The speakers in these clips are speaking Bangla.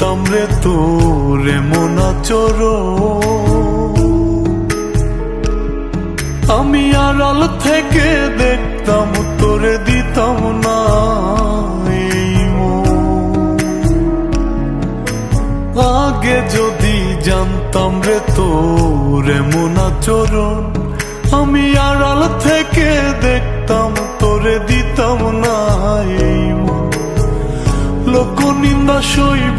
জানতাম রে তোর এমন আচরণ আমি আড়াল থেকে দেখতাম তোরে দিতাম না আগে যদি জানতাম রে তোর এমন আচরণ আমি আড়াল থেকে দেখতাম তোরে দিতাম না লোক নিন্দা সইব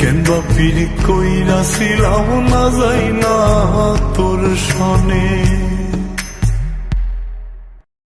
কেন বা কইরা কইরাছিলাম না যাই না তোর সনে।